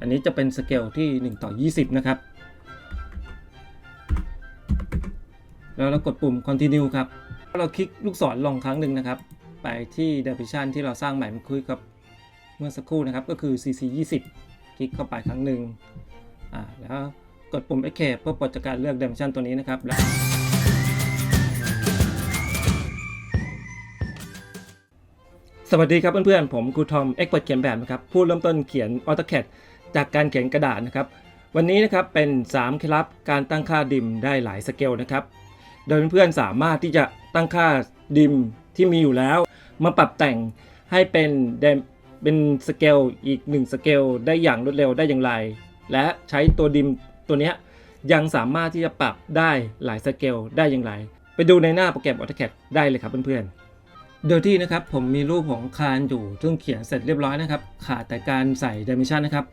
อันนี้จะเป็นสเกลที่ 1 ต่อ 20 นะครับ แล้วเรากดปุ่ม continue ครับ เราคลิกลูกศรลงครั้งหนึ่งนะครับ ไปที่ dimension ที่เราสร้างใหม่เมื่อคุยกับเมื่อสักครู่นะครับ ก็คือ cc 20คลิกเข้าไปครั้งหนึ่งอ่าแล้วกดปุ่ม escape เพื่อปลดจากการเลือก dimension ตัวนี้นะครับแล้วสวัสดีครับเพื่อนๆ ผมครูทอม เอ็กเปิดเขียนแบบนะครับ ผู้เริ่มต้นเขียน AutoCAD จากการเขียนกระดาษนะครับ วันนี้นะครับเป็น 3 เคล็ดลับการตั้งค่าดิมได้หลายสเกลนะครับ โดยเพื่อนๆสามารถที่จะตั้งค่าดิมที่มีอยู่แล้ว มาปรับแต่งให้เป็นเดมเป็นสเกลอีก1สเกลได้อย่างรวดเร็วได้อย่างไร และใช้ตัวดิมตัวนี้ยังสามารถที่จะปรับได้หลายสเกลได้อย่างไร ไปดูในหน้าโปรแกรม AutoCAD ได้เลยครับเพื่อนๆ โดยที่นะครับผมมีรูปของคานอยู่ ซึ่งเขียนเสร็จเรียบร้อยนะครับ ขาดแต่การใส่ dimension นะครับ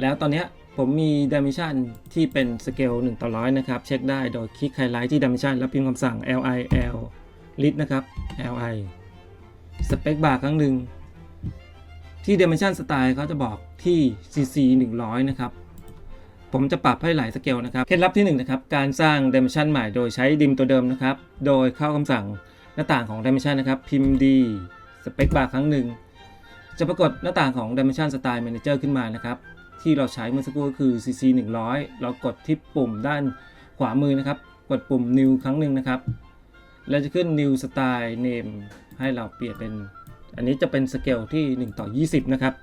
แล้วตอนนี้ผมมี dimension ที่เป็นสเกล1ต่อร้อยนะครับ เช็คได้โดยคลิกไฮไลท์ที่ dimension แล้วพิมพ์คำสั่ง li l list นะครับ li spec bar ครั้งหนึ่งที่ dimension style เขาจะบอกที่ cc 100 นะครับ ผมจะปรับให้หลายสเกลนะครับ เคล็ดลับที่1นนะครับ การสร้าง dimension ใหม่โดยใช้ดิมตัวเดิมนะครับ โดยเข้าคำสั่งหน้าต่างของ dimension นะครับ พิมพ์ d spec bar ครั้งหนึ่งจะปรากฏหน้าต่างของ dimension style manager ขึ้นมานะครับ ที่เราใช้เมื่อสักครู่ก็คือ cc 100 เรากดที่ปุ่มด้านขวามือนะครับ กดปุ่ม new ครั้งหนึ่งนะครับ แล้วจะขึ้น new style name ให้เราเปลี่ยนเป็น อันนี้จะเป็นสเกลที่ 1 ต่อ 20 นะครับ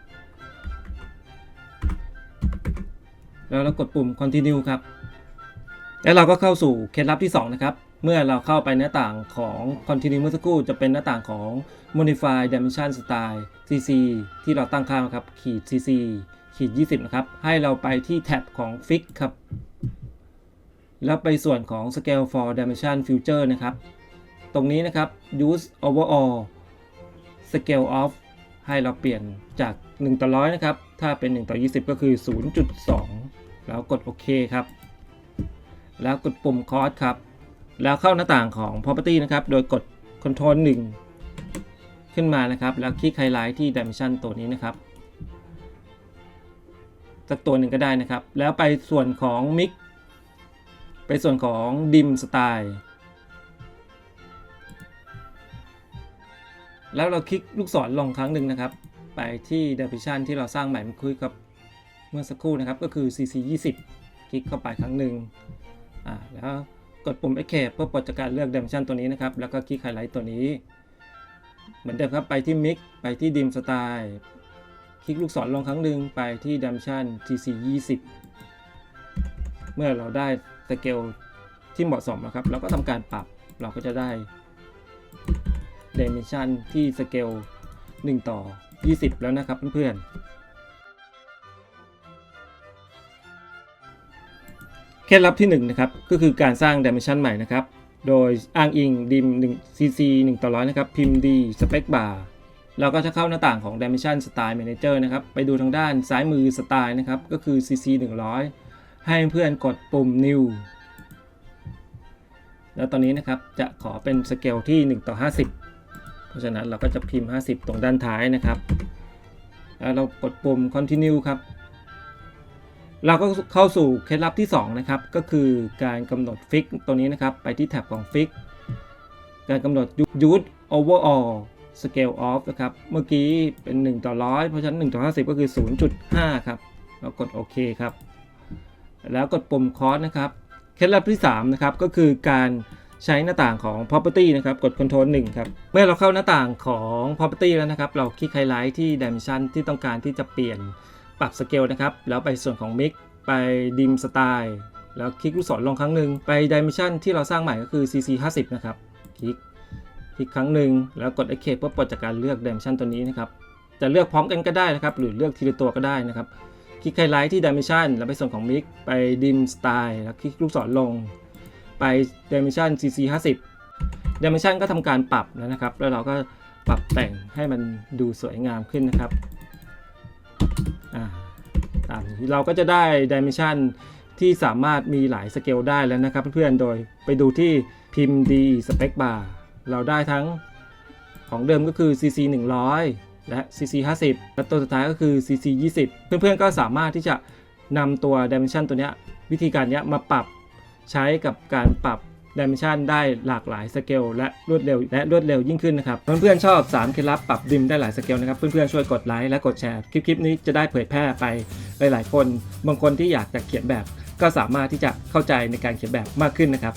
แล้วเรากดปุ่ม continue ครับ แล้วเราก็เข้าสู่เคล็ดลับที่ 2 นะครับ เมื่อเราเข้าไปหน้าต่างของ continue เมื่อสักครู่จะเป็นหน้าต่างของ modify dimension style cc ที่เราตั้งค่ามาครับขีด cc ขีด20 นะครับ ให้เราไปที่แท็บของ fix ครับ แล้วไปส่วนของ scale for dimension future นะครับ ตรงนี้นะครับ use overall scale of ให้เราเปลี่ยนจาก 1 ต่อร้อยนะครับ ถ้าเป็น 1 ต่อ 20 ก็คือ 0.2 แล้วกดโอเคครับ แล้วกดปุ่ม cost ครับ แล้วเข้าหน้าต่างของ property นะครับ โดยกด control 1 ขึ้นมานะครับ แล้วคลิกไฮไลท์ที่ dimension ตัวนี้นะครับ สักตัวหนึ่งก็ได้นะครับ แล้วไปส่วนของ mix ไปส่วนของ dim style แล้วเราคลิกลูกศรลงครั้งหนึ่งนะครับ ไปที่ dimension ที่เราสร้างใหม่เมื่อคุยกับเมื่อสักครู่นะครับ ก็คือ cc 20คลิกเข้าไปครั้งหนึ่งอ่าแล้วกดปุ่ม escape เพื่อปลดจากการเลือก dimension ตัวนี้นะครับ แล้วก็คลิกไฮไลท์ตัวนี้ เหมือนเดิมครับ ไปที่ mix ไปที่ dim style คลิกลูกศรลงครั้งหนึ่งไปที่ dimension cc 20 เมื่อเราได้สเกลที่เหมาะสมนะครับ เราก็ทำการปรับเราก็จะได้ dimension ที่สเกล1 ต่อ 20 แล้วนะครับเพื่อนๆ เคล็ดลับที่1นะครับก็คือการสร้าง dimension ใหม่นะครับ โดยอ้างอิง dim 1 cc 1 ต่อร้อยนะครับ พิมพ์ d spec bar เราก็จะเข้าหน้าต่างของ dimension style manager นะครับ ไปดูทางด้านซ้ายมือ style นะครับ ก็คือ cc 100 ให้เพื่อนกดปุ่ม new แล้วตอนนี้นะครับ จะขอเป็นสเกลที่ 1 ต่อ 50 เพราะฉะนั้นเราก็จะพิมพ์ 50 ตรงด้านท้ายนะครับ แล้วเรากดปุ่ม continue ครับ เราก็เข้าสู่เคล็ดลับที่ 2 นะครับ ก็คือการกำหนดฟิกตัวนี้นะครับ ไปที่แท็บของฟิกการกำหนด use overall scale of นะครับ เมื่อกี้เป็น 1 ต่อ100เพราะฉะนั้น 1 ต่อ 50 ก็คือ 0.5 ครับ เรากดโอเคครับ แล้วกดปุ่ม cost นะครับ เคล็ดลับที่ 3 นะครับ ก็คือการใช้หน้าต่างของ property นะครับ กด control 1 ครับ เมื่อเราเข้าหน้าต่างของ property แล้วนะครับ เราคลิกไฮไลท์ที่ dimension ที่ต้องการที่จะเปลี่ยนปรับสเกลนะครับ แล้วไปส่วนของ mix ไป dim style แล้วคลิกลูกศรลงครั้งหนึ่งไป dimension ที่เราสร้างใหม่ก็คือ cc 50 นะครับ คลิก คลิกครั้งหนึ่งแล้วกด escape เพื่อปลดจากการเลือก dimension ตัวนี้นะครับ จะเลือกพร้อมกันก็ได้นะครับ หรือเลือกทีละตัวก็ได้นะครับ คลิกไฮไลท์ที่ dimension แล้วไปส่วนของ mix ไป dim style แล้วคลิกลูกศรลง ไป dimension cc 50 dimension ก็ทำการปรับแล้วนะครับ แล้วเราก็ปรับแต่งให้มันดูสวยงามขึ้นนะครับอ่าตามนี้เราก็จะได้ dimension ที่สามารถมีหลายสเกลได้แล้วนะครับเพื่อนๆ โดยไปดูที่พิมพ์ d spec bar เราได้ทั้งของเดิมก็คือ cc 100 และ CC 50 และตัวสุดท้ายก็คือ CC 20 เพื่อนๆก็สามารถที่จะนำตัว Dimension ตัวนี้วิธีการนี้มาปรับใช้กับการปรับ Dimension ได้หลากหลายสเกลและรวดเร็วและรวดเร็วยิ่งขึ้นนะครับ เพื่อนๆชอบ 3 เคล็ดลับปรับดิมได้หลายสเกลนะครับ เพื่อนๆช่วยกดไลค์และกดแชร์คลิปๆนี้จะได้เผยแพร่ไปหลายๆคน บางคนที่อยากจะเขียนแบบก็สามารถที่จะเข้าใจในการเขียนแบบมากขึ้นนะครับ